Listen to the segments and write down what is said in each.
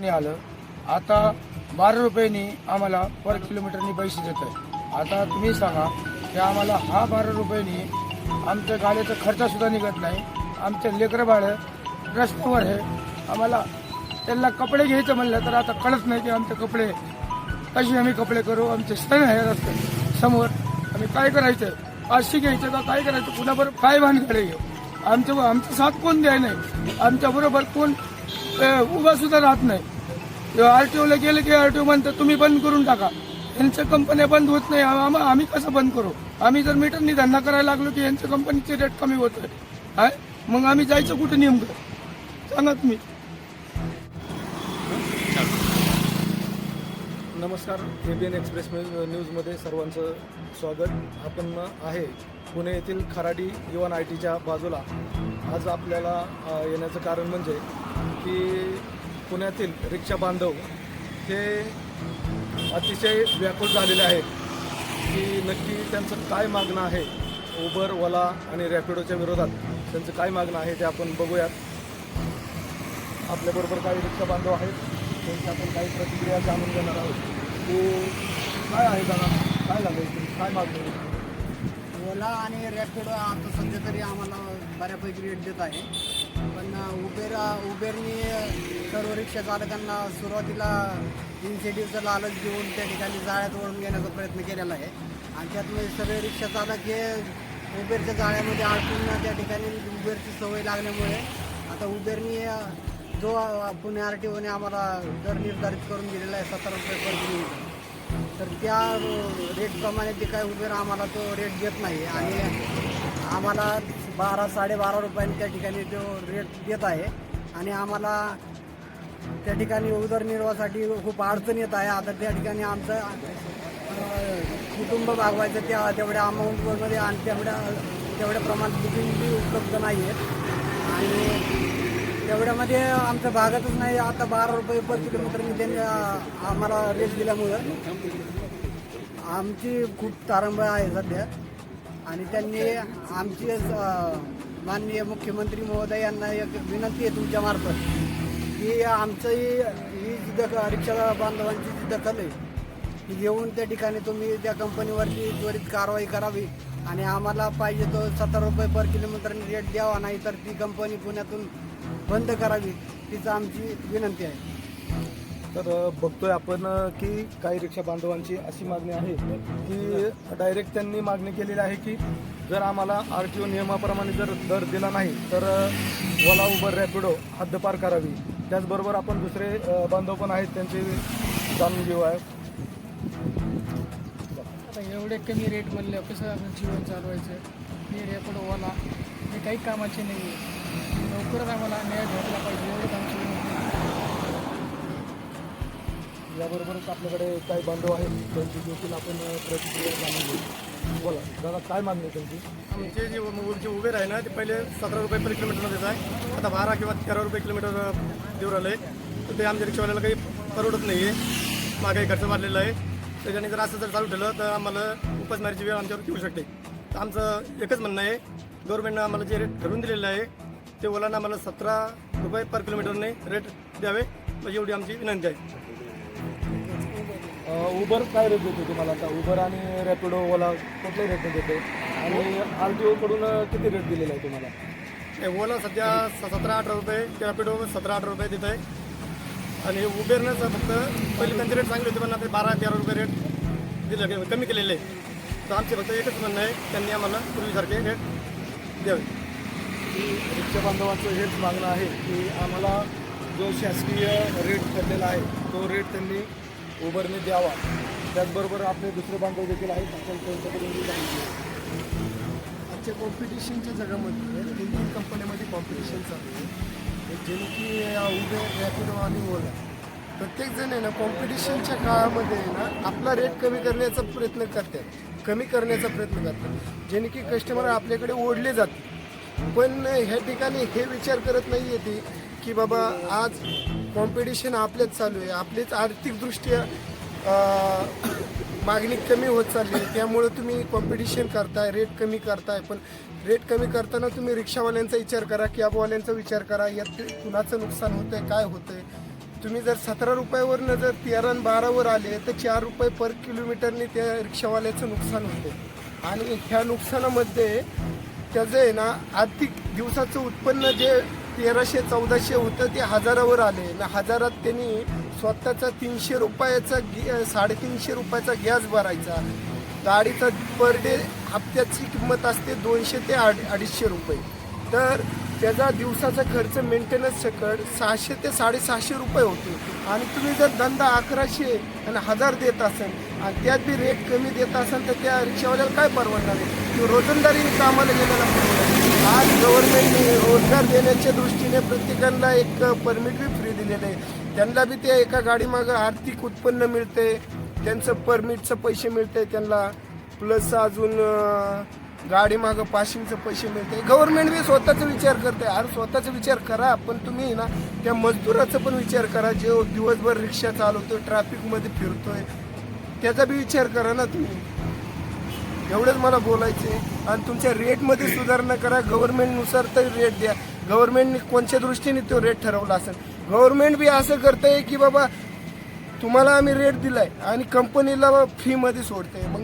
नाही आलं. आता बारा रुपयांनी आम्हाला पर किलोमीटरनी पैसे देत आहे. आता तुम्ही सांगा की आम्हाला हा बारा रुपयांनी आमच्या गाड्याचा खर्चसुद्धा निघत नाही. आमचे लेकरं बाळं रस्त्यावर आहे. आम्हाला त्यांना कपडे घ्यायचं म्हणलं तर आता कळत नाही की आमचे कपडे कसे आम्ही कपडे करू? आमचे सण आहे रस्ते समोर आम्ही काय करायचं पाचशे घ्यायचं का काय करायचं? कुणाबरोबर काय भानगडे घेऊ? आमच्या आमचा साथ कोण द्याय नाही? आमच्याबरोबर कोण उभा सुद्धा राहत नाही. आर टी ओला गेलं की आर टी ओ म्हणतं तुम्ही बंद करून टाका. यांच्या कंपन्या बंद होत नाही. आम- आम्ही कसं बंद करू? आम्ही जर मीटरनी धंदा करायला लागलो की यांच्या कंपनीचे रेट कमी होत आहे मग आम्ही जायचं कुठे नेमकं? सांगा तुम्ही. नमस्कार एबीएन एक्सप्रेस न्यूजमध्ये सर्वांचं स्वागत. आपण आहे पुणे येथील खराडी युवन आय टीच्या बाजूला. आज आपल्याला येण्याचं कारण म्हणजे की पुण्यातील रिक्षा बांधव हे अतिशय व्याकुळ झालेले आहेत. की नक्की त्यांचं काय मागणं आहे? उबर ओला आणि रॅपिडोच्या विरोधात त्यांचं काय मागणं आहे ते आपण बघूयात. आपल्याबरोबर काही रिक्षा बांधव आहेत. त्यांची आपण काही प्रतिक्रिया जाणून घेणार आहोत. ते काय आहे दादा? काय लागेल काय मागणी ओला आणि रॅपिडो आता सध्या तरी आम्हाला बऱ्यापैकी रेट देत आहे. पण उबेर उबेरनी सर्व रिक्षा चालकांना सुरुवातीला इन्सेटिव्हचं लालच देऊन त्या ठिकाणी जाळ्यात ओढून घेण्याचा प्रयत्न केलेला आहे. आणि त्यातमध्ये सगळे रिक्षा चालक हे उबेरच्या जाळ्यामध्ये अडकून त्या ठिकाणी उबेरची सवय लागल्यामुळे आता उबेरनी जो पुणे आर टी ओने आम्हाला दर निर्धारित करून दिलेला आहे सतरा रुपये पर किलोमीटर तर त्या रेटप्रमाणे ते काय उबेर आम्हाला तो रेट देत नाही. आणि आम्हाला बारा साडेबारा रुपयांनी त्या ठिकाणी तो रेट देत आहे. आणि आम्हाला त्या ठिकाणी उदरनिर्वाहासाठी खूप अडचण येत आहे. आता त्या ठिकाणी आमचं कुटुंब भागवायचं त्या तेवढ्या अमाऊंटमध्ये आणि तेवढ्या तेवढ्या प्रमाणात बुकिंग उपलब्ध नाही आहेत आणि तेवढ्यामध्ये आमचं भागातच नाही आता बारा रुपये पर किलोमीटरने त्यांनी आम्हाला रेट दिल्यामुळं आमची खूप तारंबळ आहे सध्या. आणि त्यांनी आमची माननीय मुख्यमंत्री महोदय यांना एक विनंती आहे तुमच्या मार्फत की आमचंही ही जी दख रिक्षा बांधवांची जी दखल आहे ती येऊन त्या ठिकाणी तुम्ही त्या कंपनीवरती त्वरित कारवाई करावी आणि आम्हाला पाहिजे तो सत्तर रुपये पर किलोमीटरने रेट द्यावा नाही तर ती कंपनी पुण्यातून बंद करावी तीच आमची विनंती आहे. तर बघतोय आपण की काही रिक्षा बांधवांची अशी मागणी आहे की डायरेक्ट त्यांनी मागणी केलेली आहे की जर आम्हाला आर टी ओ नियमाप्रमाणे जर दर दिला नाही तर ओला उबर रॅपिडो हद्दपार करावी. त्याचबरोबर आपण दुसरे बांधव पण आहेत त्यांचे जाणून घेऊ आहे. आता एवढे कमी रेट म्हणलं कसं आपण जीवन चालवायचं? हे रेपड ओला हे काही कामाचे नाही आहे लवकरच आम्हाला न्याय भेटला पाहिजे एवढंच आमची विनंती. याबरोबरच आपल्याकडे काही बांधव आहेत त्यांची देखील आपण प्रतिक्रिया जाणून घेऊ. बोला दादा काय मागणी आहे त्यांची? आमचे जे उ- जे उबेर आहे ना ते पहिले सतरा रुपये पर किलोमीटरला देत आहे आता बारा किंवा तेरा रुपये किलोमीटर अ, देऊ राहिलं आहे तर ते आमच्या रिक्षावाल्याला काही परवडत नाही आहे महागाई खर्च वाढलेला आहे. त्याच्याने जर असं जर चालू ठेवलं तर आम्हाला उपासमारीची वेळ आमच्यावर येऊ शकते. तर आमचं एकच म्हणणं आहे गव्हर्नमेंटनं आम्हाला जे रेट ठरवून दिलेलं आहे ते ओलानं आम्हाला सतरा रुपये पर किलोमीटरने रेट द्यावे. म्हणजे एवढी आमची विनंती आहे. उबर काय रेट देतो तुम्हाला आता? उबर आणि रॅपिडो ओला कुठल्या रेटने देतो? आणि आर टी ओकडून किती रेट दिलेला आहे तुम्हाला? ओला सध्या स- सतरा अठरा रुपये रॅपिडो सतरा अठरा रुपये देत आहे आणि उबेरनं स- फक्त पहिले त्यांचे रेट चांगले होते पण आता बारा तेरा रुपये रेट दिले कमी केलेले. आहे तर आमचे फक्त एकच म्हणणं आहे त्यांनी आम्हाला पूर्वीसारखे रेट द्यावे. रिक्षा बांधवांचं हेच मागणं आहे की आम्हाला जो शासकीय रेट ठरलेला आहे तो रेट त्यांनी उबरने द्यावा. त्याचबरोबर आपले दुसरे बांधव देखील आहेत आपण त्यांच्याकडून ही आजच्या कॉम्पिटिशनच्या जगामध्ये तीन तीन कंपन्यामध्ये कॉम्पिटिशन चालू आहे जेणे की उबेर रॅपिडो आणि ओला प्रत्येकजण आहे ना कॉम्पिटिशनच्या काळामध्ये आहे ना आपला रेट कमी करण्याचा प्रयत्न करतात. कमी करण्याचा प्रयत्न करतात. जेणे की कस्टमर आपल्याकडे ओढले जातात पण ह्या ठिकाणी हे विचार करत नाही येते की बाबा आज कॉम्पिटिशन आपलेच चालू आहे. आपलीच आर्थिकदृष्ट्या मागणी कमी होत चालली आहे. त्यामुळं तुम्ही कॉम्पिटिशन करताय रेट कमी करताय. पण रेट कमी करताना तुम्ही रिक्षावाल्यांचा विचार करा कॅबवाल्यांचा विचार करा. यात कुणाचं नुकसान होतंय काय होतंय? तुम्ही जर सतरा रुपयावरनं जर तेरा आणि बारावर आले तर चार रुपये पर किलोमीटरने त्या रिक्षावाल्याचं नुकसान होते आणि ह्या नुकसानामध्ये त्याचं आहे ना आर्थिक दिवसाचं उत्पन्न जे तेराशे चौदाशे होतं ते हजारावर आले. ना हजारात त्यांनी स्वतःचा तीनशे रुपयाचा गे साडेतीनशे रुपयाचा गॅस भरायचा. गाडीचा पर डे हप्त्याची किंमत असते दोनशे ते अड अडीचशे रुपये. तर त्याचा दिवसाचा खर्च मेंटेनन्स सकट सहाशे ते साडेसहाशे रुपये होते. आणि तुम्ही जर धंदा अकराशे आणि हजार देत असाल आणि त्यात बी रेट कमी देत असाल तर त्या रिक्षावाल्याला काय परवडणार आहे? किंवा रोजंदारी कामाला गेलेला परवडणार आज गव्हर्नमेंटने रोजगार देण्याच्या दृष्टीने प्रत्येकाला एक परमिट बी फ्री दिलेलं आहे. त्यांना बी ते एका गाडीमागं आर्थिक उत्पन्न मिळते त्यांचं परमिटचं पैसे मिळते त्यांना. प्लस अजून गाडीमागं पाशिंगचं पैसे मिळते गव्हर्नमेंट बी स्वतःचा विचार करते अरे स्वतःचा विचार करा पण तुम्ही ना त्या मजदुराचा पण विचार करा. जो दिवसभर रिक्षा चालवतोय ट्रॅफिकमध्ये फिरतोय त्याचा बी विचार करा ना तुम्ही. एवढंच मला बोलायचे आणि तुमच्या रेटमध्ये सुधारणा करा. गव्हर्नमेंटनुसार तरी रेट द्या. गव्हर्नमेंटने कोणत्या दृष्टीने तो रेट ठरवला असेल? गव्हर्नमेंट बी असं करतंय की बाबा तुम्हाला आम्ही रेट दिलाय आणि कंपनीला फ्रीमध्ये सोडते मग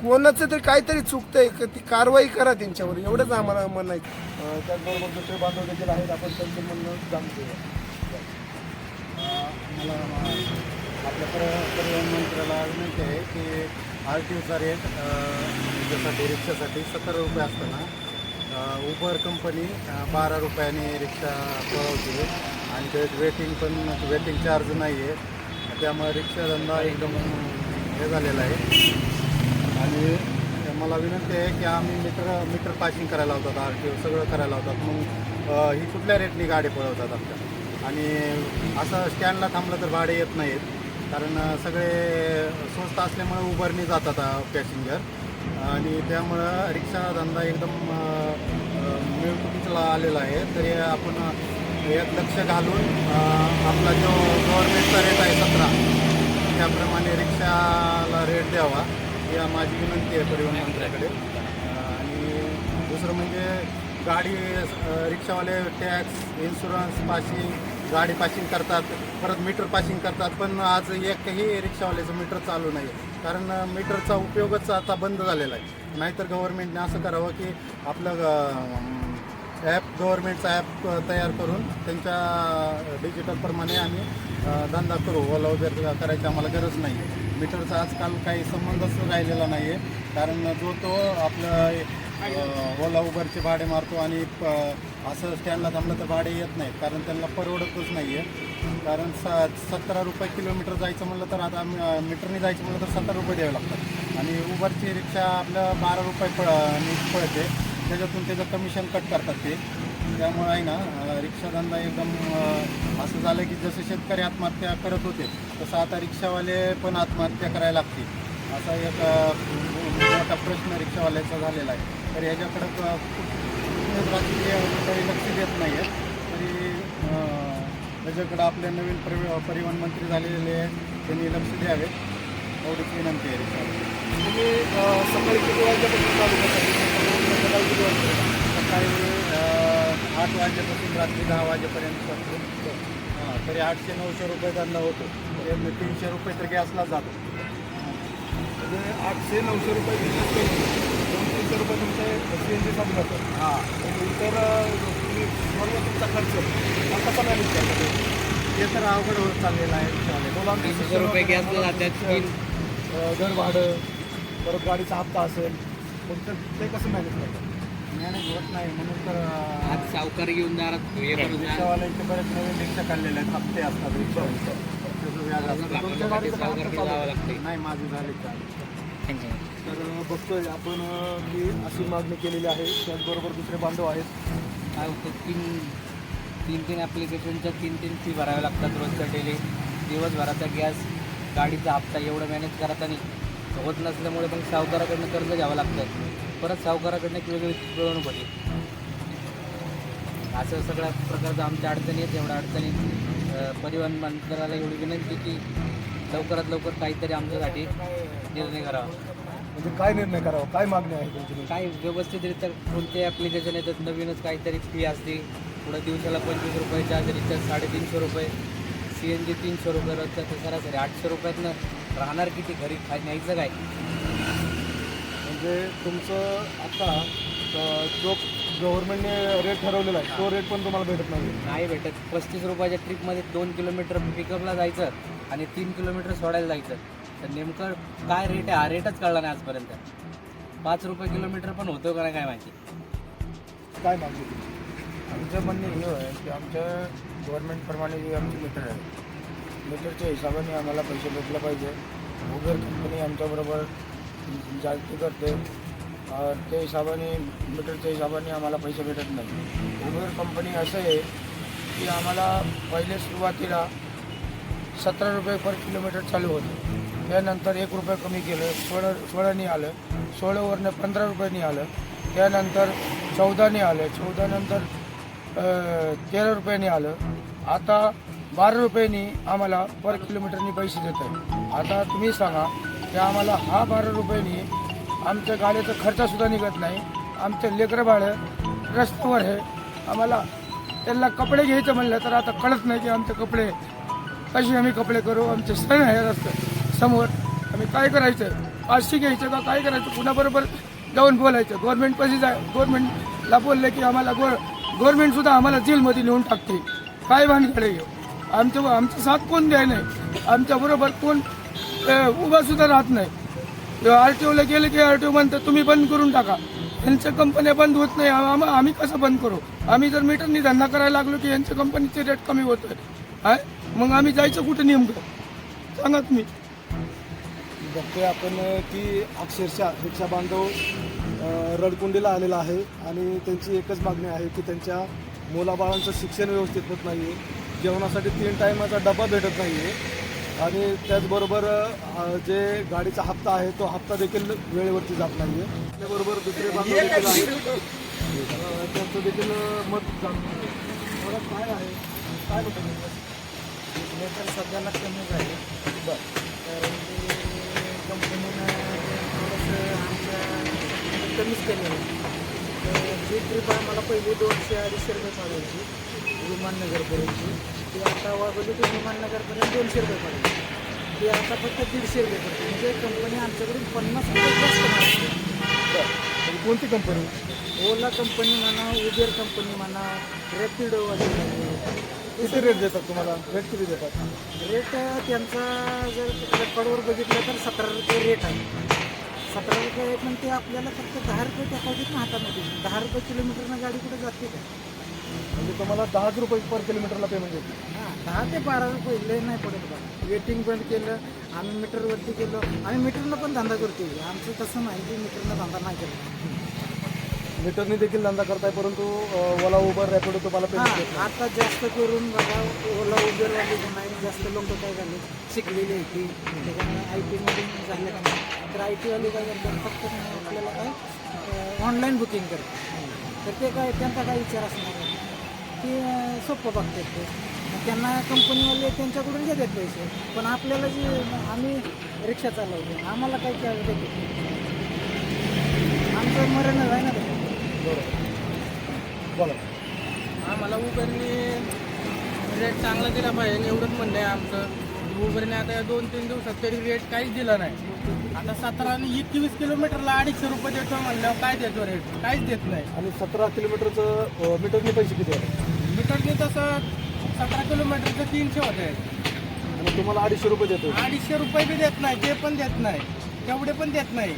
कोणाचं तरी काहीतरी चुकतंय का ती कारवाई करा त्यांच्यावर. एवढंच आम्हाला म्हणायचं. त्याचबरोबर दुसरे बांधव देखील आहेत. आपण त्यांचं म्हणणं जाणून घेऊया. मला आपल्या पर परिवहन मंत्र्याला विनंती आहे की आर टी ओचा रेट त्याच्यासाठी रिक्षासाठी सत्तर रुपये असताना उबर कंपनी बारा रुपयाने रिक्षा पळवते आणि त्यात वेटिंग पण वेटिंग चार्ज नाही आहे त्यामुळे रिक्षा धंदा एकदम हे झालेला आहे. आणि मला विनंती आहे की आम्ही मीटर मीटर पासिंग करायला होतात आर टी ओ सगळं करायला होतात मग ही कुठल्या रेटनी गाडी पळवतात आपल्या? आणि असं स्टँडला थांबलं तर भाडे येत नाहीत. कारण सगळे स्वस्त असल्यामुळं उभारणी जातात पॅसेंजर आणि त्यामुळं रिक्षा धंदा एकदम अ, मिळकुटीला आलेला आहे. तरी आपण यात लक्ष घालून आपला जो गव्हर्नमेंटचा रेट आहे सतरा त्याप्रमाणे रिक्षाला रेट द्यावा ही माझी विनंती आहे परिवहन मंत्र्याकडे. आणि दुसरं म्हणजे गाडी रिक्षावाले टॅक्स इन्शुरन्स पासिंग गाडी पासिंग करतात परत मीटर पासिंग करतात पण आज एकही रिक्षावाल्याचं मीटर चालू नाही कारण मीटरचा उपयोगच आता बंद झालेला आहे. नाहीतर गव्हर्नमेंटने असं करावं की आपलं ॲप गव्हर्नमेंटचा ॲप तयार करून त्यांच्या डिजिटलप्रमाणे आम्ही धंदा करू. ओला उबेर करायची आम्हाला गरज नाही मीटरचा आजकाल काही संबंधच राहिलेला नाही आहे कारण जो तो आपलं ओला उबरचे भाडे मारतो आणि प असं स्टँडला थांबलं तर भाडे येत नाहीत कारण त्यांना परवडतच नाही आहे कारण स सतरा रुपये किलोमीटर जायचं म्हणलं तर आता मीटरने जायचं म्हणलं तर सत्तर रुपये द्यावे लागतात. आणि उबरची रिक्षा आपलं बारा रुपये प पळते. त्याच्यातून त्याचं कमिशन कट करतात ते. त्यामुळे आहे ना रिक्षाधंदा एकदम असं झालं की जसं शेतकरी आत्महत्या करत होते तसं आता रिक्षावाले पण आत्महत्या करायला लागतील. असा एक मोठा प्रश्न रिक्षावाल्याचा झालेला आहे. तर याच्याकडं क- कुठलेच राजकीय काही लक्ष देत नाही आहेत तरी त्याच्याकडं आपले नवीन परिव परिवहन मंत्री झालेले आहेत. त्यांनी लक्ष द्यावे. एवढीच विनंती आहे तुम्ही सकाळी किती वाजल्यापासून चालू करता? सकाळी किती वाजता सकाळी आठ वाजल्यापासून रात्री दहा वाजेपर्यंत करतो हां तरी आठशे नऊशे रुपये धंदा होतो. तरी तीनशे रुपये तर गॅसला जातो. म्हणजे आठशे नऊशे रुपये बिझनेस करून दोन तीनशे रुपये तुमचे सी एन जी साठी जातं. हां. इतर तुम्ही सर्व तुमचा खर्च. हा कसा मॅनेज करता ते? तर अवघड होत चाललेलं आहे. मुलांचे शिक्षण रुपये गॅसला जातात, घर भाडं परत गाडीचा हप्ता असेल मग ते ते कसं मॅनेज करतात मॅनेज होत नाही म्हणून तर आज सावकार घेऊन दारात हे. रिक्षावाल्यांचे बरेच नवीन रिक्षा काढलेले आहेत हप्ते असतात रिक्षावाले त्याचं व्याज असतं तुमच्या गाडीचा नाही माझी झाली तर अ, बघतोय आपण की अशी मागणी केलेली आहे. त्याचबरोबर दुसरे बांधव आहेत. काय होतं तीन तीन तीन ॲप्लिकेशनच्या तीन तीन फी भराव्या लागतात रोजच्या डेली दिवसभराचा गॅस गाडीचा हप्ता एवढं मॅनेज करता नाही होत नसल्यामुळे मग सावकाराकडनं कर्ज घ्यावं लागतं. परत सावकाराकडनं एक वेगळी पिळवणूक होती. असं सगळ्या प्रकारचं आमच्या अडचणी आहेत. एवढ्या अडचणी परिवहन मंत्रालयाला एवढी विनंती की लवकरात लवकर काहीतरी आमच्यासाठी निर्णय करावा. म्हणजे काय निर्णय करावा? काय मागणी आहे तुमची काय व्यवस्थितरित्या कोणते ॲप्लिकेशन येतात? नवीनच काहीतरी फी असते पुढं दिवसाला पंचवीस रुपये चार्ज रिचार्ज साडेतीनशे रुपये सी एन जी तीनशे रुपये रोजच्या तर सरासरी आठशे रुपयातनं राहणार किती घरी खाय न्यायचं काय? म्हणजे तुमचं आता अ, जो गव्हर्नमेंटने रेट ठरवलेला आहे तो रेट पण तुम्हाला भेटत नाही नाही भेटत. पस्तीस रुपयाच्या ट्रिपमध्ये दोन किलोमीटर पिकअपला जायचं आणि तीन किलोमीटर सोडायला जायचं. तर नेमकं काय रेट आहे? हा रेटच कळला नाही आजपर्यंत. पाच रुपये किलोमीटर पण होतो का नाही काय माहिती? काय मागणी तुमची? आमचं म्हणणे हे आहे की आमच्या गव्हर्नमेंटप्रमाणे जे आमची मीटर आहे मीटरच्या हिशोबाने आम्हाला पैसे भेटले पाहिजे. उबेर कंपनी आमच्याबरोबर जास्ती करते. अं, त्या हिशोबाने मीटरच्या हिशोबाने आम्हाला पैसे भेटत नाही. उबेर कंपनी असं आहे की आम्हाला पहिले सुरुवातीला सतरा रुपये पर किलोमीटर चालू होतं. त्यानंतर एक रुपये कमी केलं सोळा सोळाने आलं सोळावरनं पंधरा रुपयानी आलं त्यानंतर चौदाने आलं चौदानंतर तेरा रुपयानी आलं. आता बारा रुपयांनी आम्हाला पर किलोमीटरनी पैसे देत आहे आता तुम्ही सांगा की आम्हाला हा बारा रुपयांनी आमच्या गाड्याचा खर्चसुद्धा निघत नाही. आमचं लेकरं भाडं रस्त्यावर आहे. आम्हाला त्यांना कपडे घ्यायचं म्हणलं तर आता कळत नाही की आमचे कपडे कसे आम्ही कपडे करू? आमचे सण आहे रस्ते समोर. आम्ही काय करायचं? पाचशे घ्यायचं का काय करायचं? कुणाबरोबर जाऊन बोलायचं? गव्हर्नमेंटपाशी जाय गव्हर्नमेंटला बोलले की आम्हाला गो गव्हर्नमेंटसुद्धा आम्हाला जेलमध्ये नेऊन टाकते काय भानकडे घेऊ आमच्या आमचा साथ कोण द्याय नाही? आमच्याबरोबर कोण उभासुद्धा राहत नाही. आर टी ओला गेले की आर टी ओ म्हणतं तुम्ही बंद करून टाका. यांच्या कंपन्या बंद होत नाही. आम- आम्ही कसं बंद करू? आम्ही जर मीटरनी धंदा करायला लागलो की यांच्या कंपनीचे रेट कमी होतोय. आहे मग आम्ही जायचं कुठं नेमकं? सांगा तुम्ही. बघतोय आपण की अक्षरशः रिक्षा बांधव रडकुंडीला आलेला आहे आणि त्यांची एकच मागणी आहे की त्यांच्या मुलाबाळांचं शिक्षण व्यवस्थित होत नाही आहे जेवणासाठी तीन टायमाचा डबा भेटत नाही आहे आणि त्याचबरोबर जे गाडीचा हप्ता आहे तो हप्ता देखील वेळेवरती जात नाही आहे त्याबरोबर दुसरे बांधव देखील आहेत. अ, त्यांचं देखील मत घेऊ. मला काय आहे? काय होतं तर सध्याला कमी झाले. बरं. कारण ते कंपनीनं थोडंसं आमच्या कमीच केलं आहे. तर जी ट्रिप आम्हाला पहिली दोनशे अडीचशे रुपये पडायची विमाननगरपर्यंतची. ती आता वागवली ते विमाननगरपर्यंत दोनशे रुपये पडायची. ती आता फक्त दीडशे रुपये पडते म्हणजे कंपनी आमच्याकडून पन्नास रुपये जास्त मागते. बरं. म्हणजे कोणती कंपनी ओला कंपनी म्हणा उबेर कंपनी म्हणा रॅपिडो किती रेट देतात तुम्हाला? रेट किती देतात? रेट त्यांचा जर रेकॉर्डवर बघितलं तर सतरा रुपये रेट आहे. सतरा रुपये आहे पण ते आपल्याला फक्त दहा रुपये त्या पावतीतून हातामध्ये. दहा रुपये किलोमीटरनं गाडी कुठे जाते का? म्हणजे तुम्हाला दहाच रुपये पर किलोमीटरला पेमेंट देते हां दहा ते बारा रुपये लय नाही पडत बघा वेटिंग बंद केलं आम्ही मीटरवरती गेलो आम्ही मीटरनं पण धंदा करतो आमचं तसं नाही की मीटरनं धंदा नाही केला मीटरने देखील धंदा करताय परंतु ओला उबर रॅपिडो तुम्हाला पेमेंट देत आता जास्त करून बघा ओला उबेरवाले जे नाही जास्त लोक काय झाले? शिकलेली आहे ती. त्याच्यामुळे आय टीमध्ये झाले का नाही. तर आय टीवाले काय करतात फक्त आपल्याला काय ऑनलाईन बुकिंग करतात. तर ते काय त्यांचा काय विचार असणार आहे की अं, सोपं बघतात ते. मग त्यांना कंपनीवाले त्यांच्याकडून घेतात पैसे. पण आपल्याला जे आम्ही रिक्षा चालवतो आम्हाला काय देतात आमचं मरणच आहे ना. बोला आम्हाला उबरने रेट चांगला दिला पाहिजे एवढंच म्हणणं आहे आमचं. उबरने आता दोन तीन दिवसात तरी रेट काहीच दिला नाही. आता सतरा आणि एकवीस किलोमीटरला अडीचशे रुपये देतो म्हणल्यावर काय देतो रेट काहीच देत नाही. आणि सतरा किलोमीटरचं मीटरने पैसे किती आहे मीटरने तसं सतरा किलोमीटरचं तीनशे होते आणि तुम्हाला अडीचशे रुपये देतो अडीचशे रुपये बी देत नाही ते पण देत नाही. तेवढे पण देत नाही.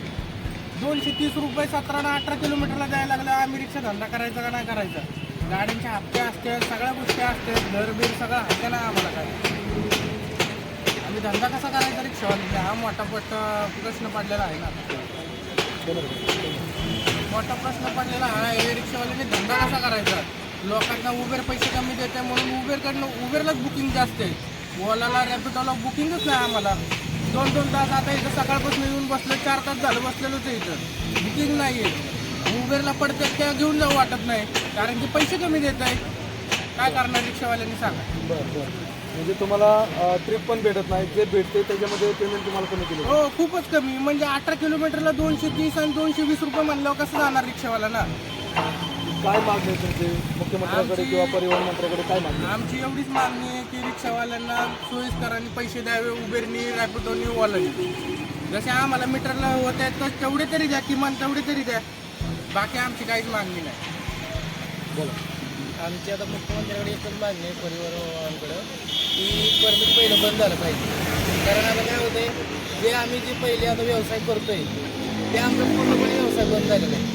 दोनशे तीस रुपये सतरा अठरा किलोमीटरला जायला लागलं. आम्ही रिक्षा धंदा करायचा का नाही करायचा? गाड्यांचे हप्ते असते सगळ्या गोष्टी असतात घर बीर सगळं हप्ते नाही आम्हाला काय. आम्ही धंदा कसा करायचा रिक्षावाले हा मोठा मोठा प्रश्न पडलेला आहे ना. मोठा प्रश्न पडलेला हा हे रिक्षावाल्याने धंदा कसा करायचा? लोकांना उबेर पैसे कमी देते म्हणून उबेरकडनं उबेरलाच बुकिंग जास्त आहे. ओलाला रॅपिडोला बुकिंगच नाही आम्हाला. दोन दोन तास आता इथं सकाळपासून येऊन बसलो चार तास झालं बसलेलोच आहे इथं. बुकिंग नाही आहे उबेरला पडतात त्या घेऊन जाऊ वाटत नाही कारण की पैसे कमी देत आहे काय करणार रिक्षावाल्यांनी सांगा. बरं बरं. म्हणजे तुम्हाला ट्रिप पण भेटत नाही जे भेटते त्याच्यामध्ये पेमेंट तुम्हाला कमी केलं. हो खूपच कमी. म्हणजे अठरा किलोमीटरला दोनशे तीस आणि दोनशे वीस रुपये म्हणल्यावर कसं जाणार रिक्षावाला ना? काय मागणी आहे तुमची? मुख्यमंत्र्याकडे किंवा परिवहन मंत्र्याकडे काय मागणी? आमची एवढीच मागणी आहे की रिक्षावाल्यांना सोयीस्करांनी पैसे द्यावे उबेरनी रॅपिडोनी ओलानी जसे आम्हाला मीटरला होत आहेत तर तेवढे तरी द्या किमान तेवढे तरी द्या. बाकी आमची काहीच मागणी नाही. आमची आता मुख्यमंत्र्याकडे एकच मागणी आहे परिवहनकडं की परमिट पहिलं बंद झालं पाहिजे. कारण आता काय होतंय जे आम्ही जे पहिले आता व्यवसाय करतोय ते आमचा पूर्णपणे व्यवसाय बंद झालेला आहे.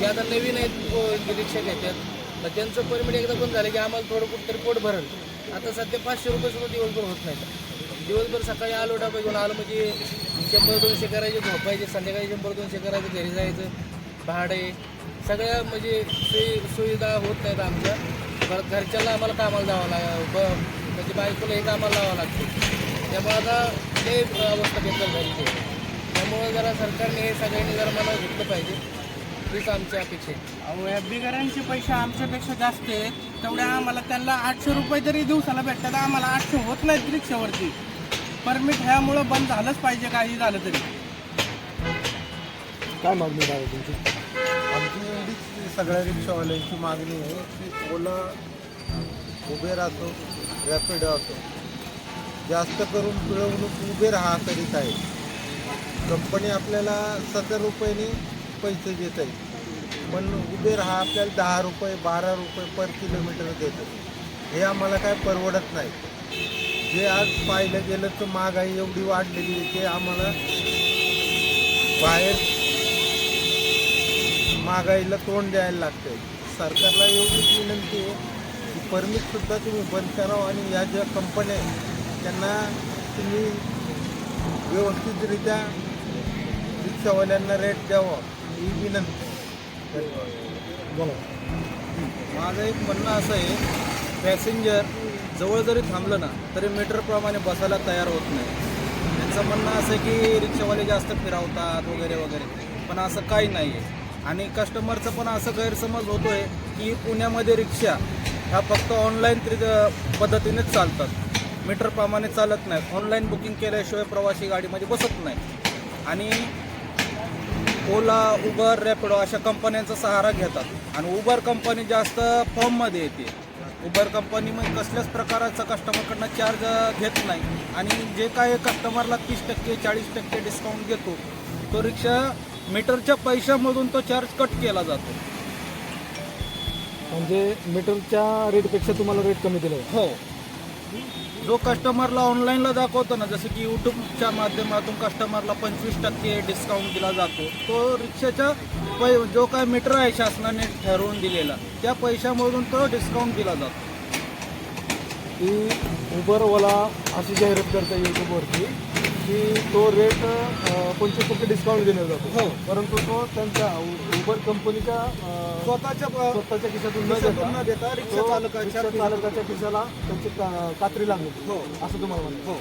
जे आता नवीन आहेत ओ- रिक्षा घेतात मग त्यांचं परमिट एकदा पण झालं की आम्हाला थोडं कुठंतरी पोट भरल. आता सध्या पाचशे रुपये सुद्धा दिवसभर होत नाही दिवसभर सकाळी आलो डबा घेऊन आलो म्हणजे शंभर दोनशे करायचे झोपायचे संध्याकाळी शंभर दोनशे करायचे घरी जायचं. भाडे सगळ्या म्हणजे सोयी सुविधा होत नाहीत आमच्या. परत घरच्याला आम्हाला कामाला जावं लाग ब म्हणजे बायकोला हे कामाला लावावं लागतं. त्यामुळे आता ते अवस्था बेकार झाली त्यामुळं जरा सरकारने हे सगळ्यांनी जरा मला घेतलं पाहिजे. हीच आमची अपेक्षा आहे अहो या बिगारांचे पैसे आमच्यापेक्षा जास्त आहेत. तेवढ्या आम्हाला त्यांना आठशे रुपये तरी दिवसाला भेटतात आम्हाला आठशे होत नाहीत रिक्षावरती. परमिट ह्यामुळं बंद झालंच पाहिजे काही झालं तरी. काय मागणी आहे दादा तुमची? आमची एवढीच सगळ्या रिक्षावाल्यांची मागणी आहे की ओला उबेर असो रॅपिडो असो जास्त करून पिळवणूक उबेर हा करीत आहे कंपनी आपल्याला सतरा रुपयाने पैसे देत आहे पण उबेर हा आपल्याला दहा रुपये बारा रुपये पर किलोमीटर देतो. हे आम्हाला काय परवडत नाही. जे आज पाहिलं गेलं तर महागाई एवढी वाढलेली आहे ते आम्हाला बाहेर महागाईला तोंड द्यायला लागतंय. सरकारला एवढीच विनंती आहे की परमिटसुद्धा तुम्ही बंद करावं आणि या ज्या कंपन्या आहेत त्यांना तुम्ही व्यवस्थितरित्या रिक्षावाल्यांना रेट द्यावं. ही विनंती बोला माझं एक म्हणणं असं आहे पॅसेंजर जवळ जरी थांबलं ना तरी मीटरप्रमाणे बसायला तयार होत नाही. त्यांचं म्हणणं असं आहे की रिक्षावाले जास्त फिरवतात वगैरे वगैरे. पण असं काही नाही आहे. आणि कस्टमरचं पण असं गैरसमज होतो आहे की पुण्यामध्ये रिक्षा ह्या फक्त ऑनलाईन पद्धतीनेच चालतात. मीटरप्रमाणे चालत नाही. ऑनलाईन बुकिंग केल्याशिवाय प्रवासी गाडीमध्ये बसत नाही. आणि ओला उबर रॅपिडो अशा कंपन्यांचा सहारा घेतात. आणि उबर कंपनी जास्त फॉर्ममध्ये येते. उबर कंपनीमध्ये कसल्याच प्रकारचा कस्टमरकडनं चार्ज घेत नाही. आणि जे काय कस्टमरला तीस टक्के चाळीस टक्के डिस्काउंट देतो तो रिक्षा मीटरच्या पैशामधून तो चार्ज कट केला जातो. म्हणजे मीटरच्या रेटपेक्षा तुम्हाला रेट कमी दिला हो. जो कस्टमरला ऑनलाईनला दाखवतो ना जसं की यूट्यूबच्या माध्यमातून कस्टमरला पंचवीस टक्के डिस्काउंट दिला जातो. तो रिक्षाच्या पै जो काय मीटर आहे शासनाने ठरवून दिलेला त्या पैशामधून तो डिस्काउंट दिला जातो. की उबर ओला अशी जाहिरात करता यूट्यूबवरती की तो रेट पंचवीस टक्के डिस्काउंट दिला जातो. हो. परंतु तो त्यांच्या उबर कंपनीच्या स्वतःच्या स्वतःच्या खिशातून न खिशातून न देता देता रिक्षा चालकाच्या रिक्षा चालकाच्या खिशाला त्यांची का- कात्री लागली. हो. असं तुम्हाला म्हणतो हो.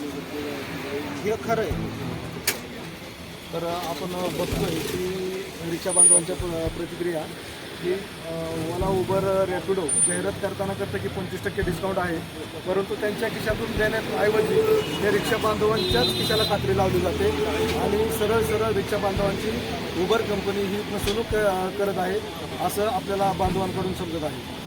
हे खरं आहे. तर आपण बघतोय की रिक्षा बांधवांच्या प्र- प्रतिक्रिया की ओला उबर रॅपिडो जाहिरात करताना करतं की पंचवीस टक्के डिस्काउंट आहे. परंतु त्यांच्या खिशातून देण्याऐवजी ते रिक्षा बांधवांच्याच खिशाला खात्री लावली जाते आणि सरळ सरळ रिक्षा बांधवांची उबर कंपनी ही फसवणूक क- करत आहे असं आपल्याला बांधवांकडून समजत आहे.